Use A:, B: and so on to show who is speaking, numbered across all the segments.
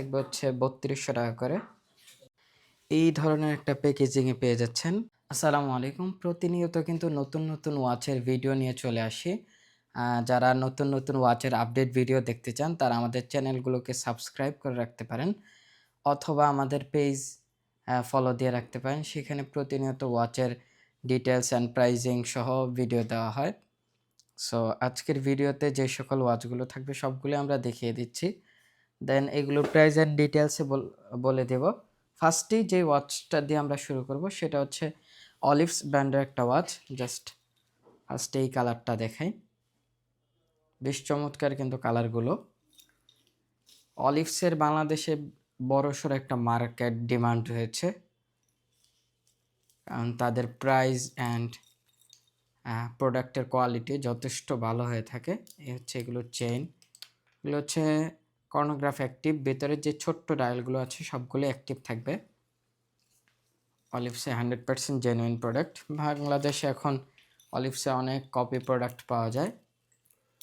A: থাকবে হচ্ছে বত্রিশশো টাকা করে। এই ধরনের একটা প্যাকেজিংয়ে পেয়ে যাচ্ছেন। আসসালামু আলাইকুম। প্রতিনিয়ত কিন্তু নতুন নতুন ওয়াচের ভিডিও নিয়ে চলে আসি। যারা নতুন নতুন ওয়াচের আপডেট ভিডিও দেখতে চান, তারা আমাদের চ্যানেলগুলোকে সাবস্ক্রাইব করে রাখতে পারেন অথবা আমাদের পেজ ফলো দিয়ে রাখতে পারেন। সেখানে প্রতিনিয়ত ওয়াচের ডিটেলস অ্যান্ড প্রাইজিং সহ ভিডিও দেওয়া হয়। সো আজকের ভিডিওতে যে সকল ওয়াচগুলো থাকবে সবগুলো আমরা দেখিয়ে দিচ্ছি। দেন এগুলো প্রাইস অ্যান্ড ডিটেলসে বলে দেব। ফার্স্টেই যে ওয়াচটা দিয়ে আমরা শুরু করব, সেটা হচ্ছে অলিভস ব্র্যান্ডের একটা ওয়াচ জাস্ট ফার্স্টে এই কালারটা দেখাই। বেশ চমৎকার কিন্তু কালারগুলো অলিভসের বাংলাদেশে বড়সড় একটা মার্কেট ডিমান্ড রয়েছে কারণ তাদের প্রাইস অ্যান্ড প্রোডাক্টের কোয়ালিটি যথেষ্ট ভালো হয়ে থাকে। এই হচ্ছে এগুলো চেইন এগুলো হচ্ছে কর্নোগ্রাফ অ্যাক্টিভ ভেতরে যে ছোট্ট ডায়ালগুলো আছে, সবগুলো অ্যাক্টিভ থাকবে। অলিভসে হান্ড্রেড পার্সেন্ট জেনুইন প্রোডাক্ট বাংলাদেশে এখন অলিভসে অনেক কপি প্রোডাক্ট পাওয়া যায়।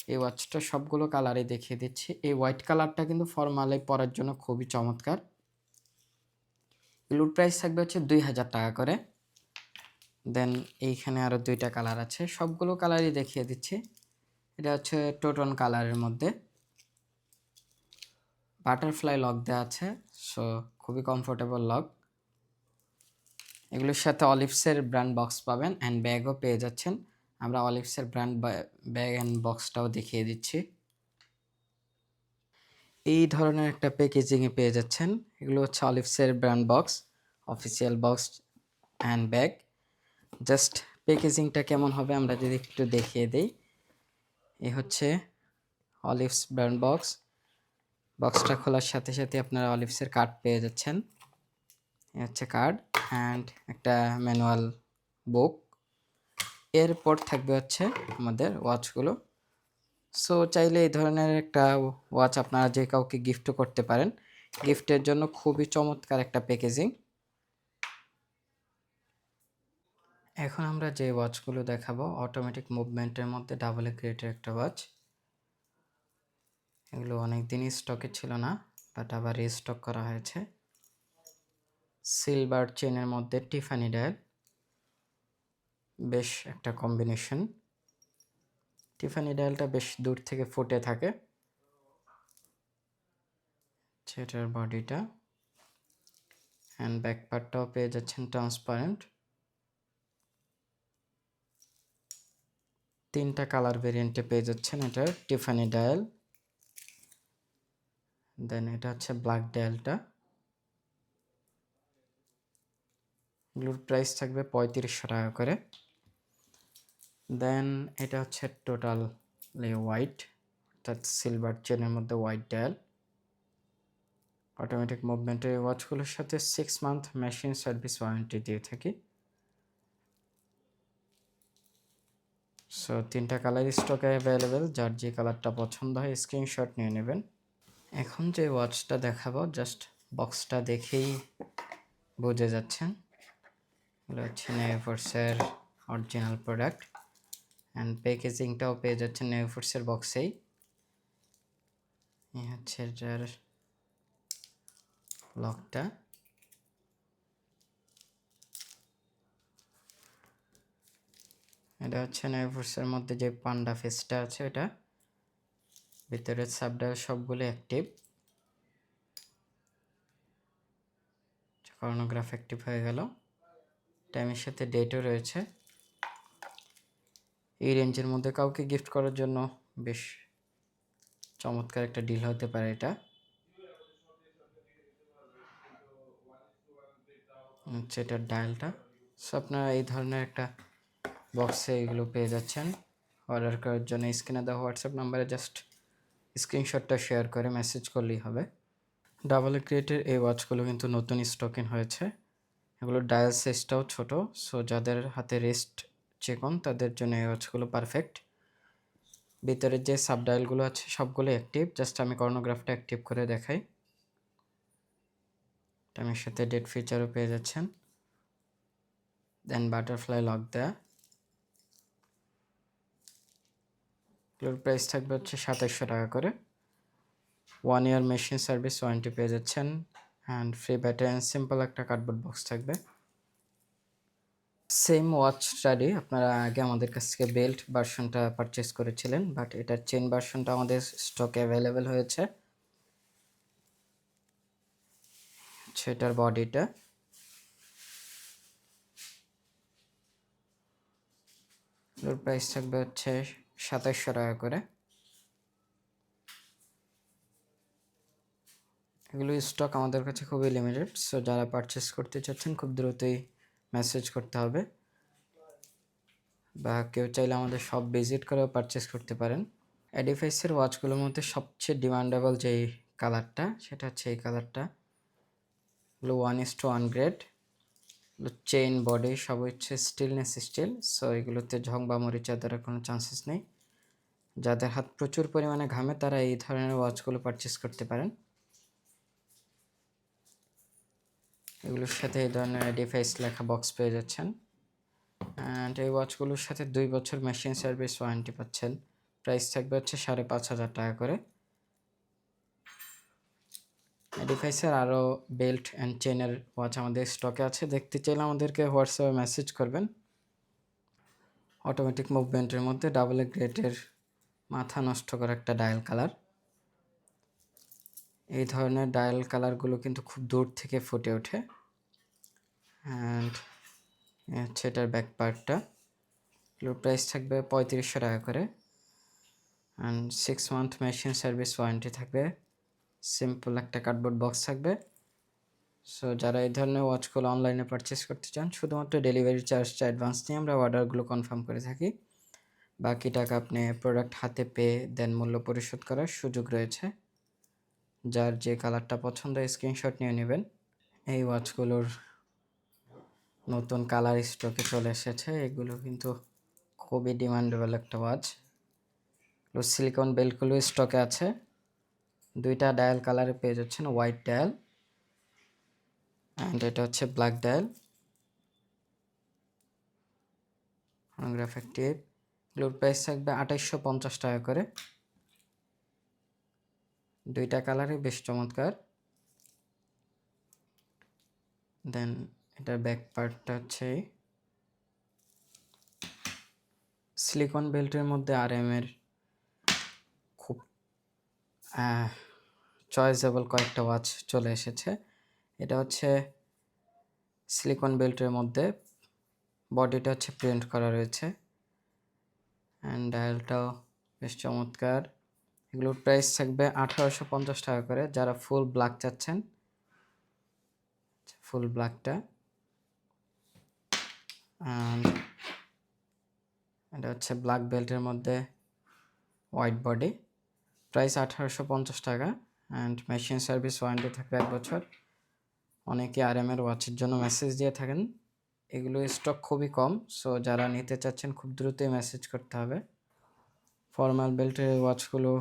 A: এই ওয়াচটা সবগুলো কালারে দেখিয়ে দিচ্ছি। এই হোয়াইট কালারটা কিন্তু ফর্মালে পরার জন্য খুবই চমৎকার। এগুলোর প্রাইস থাকবে হচ্ছে দুই হাজার টাকা করে। দেন এইখানে আরও দুইটা কালার আছে। সবগুলো কালারই দেখিয়ে দিচ্ছি। এটা হচ্ছে টোটন কালারের মধ্যে। বাটারফ্লাই লক দেওয়া আছে সো খুবই কমফোর্টেবল লক। এগুলোর সাথে অলিভসের ব্র্যান্ড বক্স পাবেন অ্যান্ড ব্যাগও পেয়ে যাচ্ছেন। আমরা অলিভসের ব্র্যান্ড ব্যাগ অ্যান্ড বক্সটাও দেখিয়ে দিচ্ছি। এই ধরনের একটা প্যাকেজিংয়ে পেয়ে যাচ্ছেন। এগুলো হচ্ছে অলিভসের brand box official box and bag just প্যাকেজিংটা কেমন হবে আমরা যদি একটু দেখিয়ে দিই। এ হচ্ছে অলিভস ব্র্যান্ড বক্স বক্সটা খোলার সাথে সাথে আপনারা অলিভসের কার্ড পেয়ে যাচ্ছেন। হচ্ছে কার্ড অ্যান্ড একটা ম্যানুয়াল বুক এরপর থাকবে হচ্ছে আমাদের ওয়াচগুলো সো চাইলে এই ধরনের একটা ওয়াচ আপনারা যে কাউকে গিফটও করতে পারেন। গিফটের জন্য খুবই চমৎকার একটা প্যাকেজিং এখন আমরা যে ওয়াচগুলো দেখাবো অটোমেটিক মুভমেন্টের মধ্যে ডাবল এ গ্রেটের একটা ওয়াচ এগুলো অনেক দিনই স্টকে ছিল না বাট আবার রিস্টক করা হয়েছে। সিলভার চেনের মধ্যে টিফানি ডায়াল বেশ একটা কম্বিনেশন টিফানি ডায়ালটা বেশ দূর থেকে ফুটে থাকে। সেটার বডিটা হ্যান্ড ব্যাক পার্টটাও পেয়ে যাচ্ছেন ট্রান্সপারেন্ট তিনটা কালার ভেরিয়েন্টে পেয়ে যাচ্ছেন এটার টিফানি ডায়াল দেন এটা হচ্ছে ব্ল্যাক ডায়ালটা এগুলোর প্রাইস থাকবে পঁয়ত্রিশশো টাকা করে। দেন এটা হচ্ছে টোটাল হোয়াইট অর্থাৎ সিলভার চেনের মধ্যে হোয়াইট ডায়াল অটোমেটিক মুভমেন্টের ওয়াচগুলোর সাথে six month machine service warranty দিয়ে থাকি। সো তিনটা কালার স্টকে অ্যাভেলেবেল যার যে কালারটা পছন্দ হয় স্ক্রিনশট নিয়ে নেবেন। এখন যে ওয়াচটা দেখাবো জাস্ট বক্সটা দেখেই বুঝে যাচ্ছেন এগুলো হচ্ছে নেভফোর্সের অরিজিনাল প্রোডাক্ট অ্যান্ড প্যাকেজিংটাও পেয়ে যাচ্ছেন নেভফোর্সের বক্সেই হচ্ছে এটার লকটা এটা হচ্ছে নেভফোর্সের মধ্যে যে পান্ডা ফেসটা আছে এটা ভিতরের সাবডাল সবগুলো অ্যাক্টিভ কর্নোগ্রাফ অ্যাক্টিভ হয়ে গেল। টাইমের সাথে ডেটও রয়েছে। এই রেঞ্জের মধ্যে কাউকে গিফট করার জন্য বেশ চমৎকার একটা ডিল হতে পারে এটা। হচ্ছে এটার ডায়ালটা সো আপনারা এই ধরনের একটা বক্সে এগুলো পেয়ে যাচ্ছেন। অর্ডার করার জন্য স্ক্রিনে দেওয়া হোয়াটসঅ্যাপ নাম্বারে জাস্ট স্ক্রিনশটটা শেয়ার করে মেসেজ করলেই হবে। ডাবল ক্রিয়েটের এই ওয়াচগুলো কিন্তু নতুন স্টকিং হয়েছে। এগুলোর ডায়াল সাইজটাও ছোট, সো যাদের হাতে রেস্ট চেকন তাদের জন্য এই ওয়াচগুলো পারফেক্ট। ভিতরের যে সাব ডায়ালগুলো আছে সবগুলো অ্যাক্টিভ, জাস্ট আমি কর্নোগ্রাফটা অ্যাক্টিভ করে দেখাই। টাইমের সাথে ডেট ফিচারও পেয়ে যাচ্ছেন। দেন বাটারফ্লাই লক দেয়া। এগুলোর প্রাইস থাকবে হচ্ছে সাতাশশো টাকা করে। One year machine service warranty পেয়ে যাচ্ছেন। অ্যান্ড ফ্রি ব্যাটারি সিম্পল একটা কার্ডবোর্ড বক্স থাকবে। সেম ওয়াচটারই আপনারা আগে আমাদের কাছ থেকে বেল্ট ভার্সনটা পারচেস করেছিলেন বাট এটার চেন ভার্সনটা আমাদের স্টকে অ্যাভেলেবেল হয়েছে। সেটার বডিটা প্রাইস থাকবে হচ্ছে সাতাশশো টাকা করে। এগুলো স্টক আমাদের কাছে খুবই লিমিটেড সো যারা পারচেস করতে চাচ্ছেন খুব দ্রুতই মেসেজ করতে হবে। বা কেউ চাইলে আমাদের সব ভিজিট করেও পারচেস করতে পারেন। এডিফাইসের ওয়াচগুলোর মধ্যে সবচেয়ে ডিমান্ডেবল যেই কালারটা সেটা হচ্ছে এই কালারটা এগুলো one is two one grade chain body সব হচ্ছে স্টিলনেস স্টিল সো এগুলোতে ঝং বা মরিচা দেওয়ার কোনো চান্সেস নেই। যাদের হাত প্রচুর পরিমাণে ঘামে, তারা এই ধরনের ওয়াচগুলো পারচেস করতে পারেন। এগুলোর সাথে এই ধরনের ডিভাইস লেখা বক্স পেয়ে যাচ্ছেন। অ্যান্ড এই ওয়াচগুলোর সাথে দুই বছর মেশিন সার্ভিস ওয়ারেন্টি পাচ্ছেন। প্রাইস থাকবে হচ্ছে সাড়ে পাঁচ হাজার টাকা করে। ডিভাইসের আরও বেল্ট অ্যান্ড চেনের ওয়াচ আমাদের স্টকে আছে। দেখতে চাইলে আমাদেরকে হোয়াটসঅ্যাপে মেসেজ করবেন। অটোমেটিক মুভমেন্টের মধ্যে ডাবল গ্রেটের মাথা নষ্ট করা একটা ডায়াল কালার এই ধরনের ডায়াল কালারগুলো কিন্তু খুব দূর থেকে ফুটে ওঠে। অ্যান্ড হচ্ছে এটার ব্যাক পার্টটা এগুলোর প্রাইস থাকবে পঁয়ত্রিশশো টাকা করে। And six month machine service warranty থাকবে। সিম্পল একটা কার্ডবোর্ড বক্স থাকবে। সো যারা এই ধরনের ওয়াচগুলো অনলাইনে পারচেস করতে চান, শুধুমাত্র ডেলিভারি চার্জটা অ্যাডভান্স নিয়ে আমরা অর্ডারগুলো কনফার্ম করে থাকি। বাকি টাকা আপনি প্রোডাক্ট হাতে পেয়ে দেন মূল্য পরিশোধ করার সুযোগ রয়েছে। যার যে কালারটা পছন্দ স্ক্রিনশট নিয়ে নেবেন। এই ওয়াচগুলোর নতুন কালার স্টকে চলে এসেছে। এগুলো কিন্তু খুবই ডিমান্ডেবল একটা ওয়াচ সিলিকন বেল্টগুলো স্টকে আছে। দুইটা ডায়াল কালারে পেয়ে যাচ্ছেন, হোয়াইট ডায়াল অ্যান্ড এটা হচ্ছে ব্ল্যাক ডায়াল। ফোনোগ্রাফের এগুলোর প্রাইস থাকবে আঠাইশশো পঞ্চাশ টাকা করে। দুইটা কালারই বেশ চমৎকার। দেন এটার ব্যাক পার্টটা হচ্ছে সিলিকন বেল্টের মধ্যে আর এম এর খুব চয়েসেবল কয়েকটা ওয়াচ চলে এসেছে। এটা হচ্ছে সিলিকন বেল্টের মধ্যে। বডিটা হচ্ছে প্রিন্ট করা রয়েছে। অ্যান্ড ডায়ালটাও বেশ চমৎকার। এগুলোর প্রাইস থাকবে আঠারোশো পঞ্চাশ টাকা করে। যারা ফুল ব্ল্যাক চাচ্ছেন ফুল ব্ল্যাকটা এটা হচ্ছে ব্ল্যাক বেল্টের মধ্যে হোয়াইট বডি প্রাইস আঠারোশো পঞ্চাশ টাকা। অ্যান্ড মেশিন সার্ভিস ওয়ারেন্টি থাকবে এক বছর। অনেকে আর এম ওয়াচের জন্য মেসেজ দিয়ে থাকেন। এগুলো স্টক খুবই কম সো যারা নিতে চাচ্ছেন খুব দ্রুতই মেসেজ করতে হবে। ফর্মাল বেল্টের ওয়াচগুলো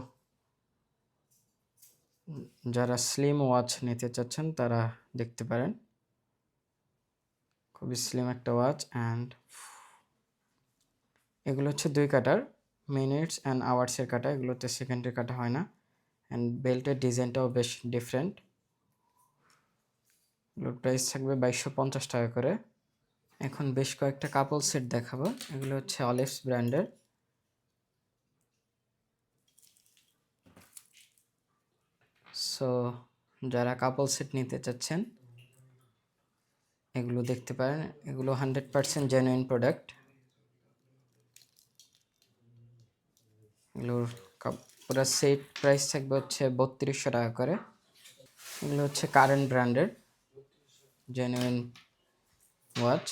A: যারা স্লিম ওয়াচ নিতে চাচ্ছেন তারা দেখতে পারেন। খুবই স্লিম একটা ওয়াচ অ্যান্ড এগুলো হচ্ছে দুই কাটার মিনিটস অ্যান্ড আওয়ার্সের কাটা। এগুলোতে সেকেন্ডের কাটা হয় না। অ্যান্ড বেল্টের ডিজাইনটাও বেশ ডিফারেন্ট প্রাইস থাকবে বাইশশো পঞ্চাশ টাকা করে। এখন বেশ কয়েকটা কাপল সেট দেখাবো। এগুলো হচ্ছে অলিভস ব্র্যান্ডের সো যারা কাপল সেট নিতে চাচ্ছেন, এগুলো দেখতে পারেন। এগুলো হান্ড্রেড পারসেন্ট জেনুইন প্রোডাক্ট এগুলোর পুরো সেট প্রাইস থাকবে হচ্ছে বত্রিশশো টাকা করে। এগুলো হচ্ছে কারেন্ট ব্র্যান্ডের জেনুইন ওয়াচ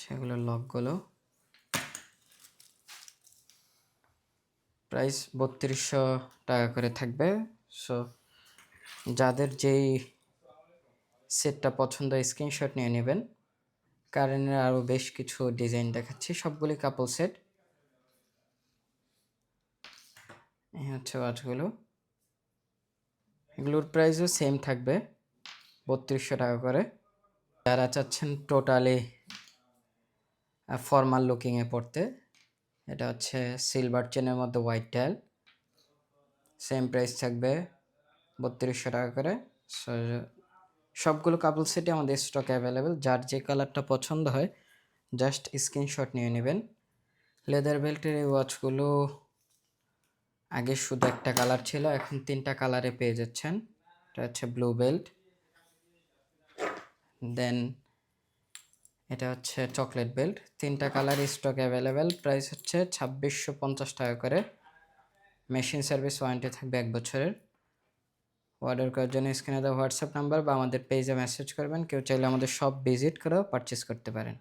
A: সেগুলোর লকগুলো। প্রাইস বত্রিশশো টাকা করে থাকবে। সো যাদের যেই সেটটা পছন্দ স্ক্রিনশট নিয়ে নেবেন। কারেন্টের আরও বেশ কিছু ডিজাইন দেখাচ্ছি। সবগুলি কাপল সেট হচ্ছে ওয়াচগুলো এগুলোর প্রাইসও সেম থাকবে বত্রিশশো টাকা করে। যারা চাচ্ছেন টোটালি ফর্মাল লুকিংয়ে পড়তে এটা হচ্ছে সিলভার চেনের মধ্যে হোয়াইট টাইল সেম প্রাইস থাকবে বত্রিশশো টাকা করে। So, সবগুলো কাপল সেটই আমাদের স্টক অ্যাভেলেবেল যার যে কালারটা পছন্দ হয় জাস্ট স্ক্রিনশট নিয়ে নেবেন। লেদার বেল্টের এই ওয়াচগুলো আগে শুধু একটা কালার ছিল, এখন তিনটা কালারে পেয়ে যাচ্ছেন। এটা হচ্ছে ব্লু বেল্ট দেন এটা হচ্ছে চকলেট বেল্ট তিনটা কালার স্টক অ্যাভেলেবেল প্রাইস হচ্ছে ছাব্বিশশো পঞ্চাশ টাকা করে। মেশিন সার্ভিস ওয়ারেন্টি থাকবে এক বছরের। অর্ডার করার জন্য স্ক্রিনে দেওয়া হোয়াটসঅ্যাপ নাম্বার বা আমাদের পেজে মেসেজ করবেন। কেউ চাইলে আমাদের সব ভিজিট করেও পারচেস করতে পারেন।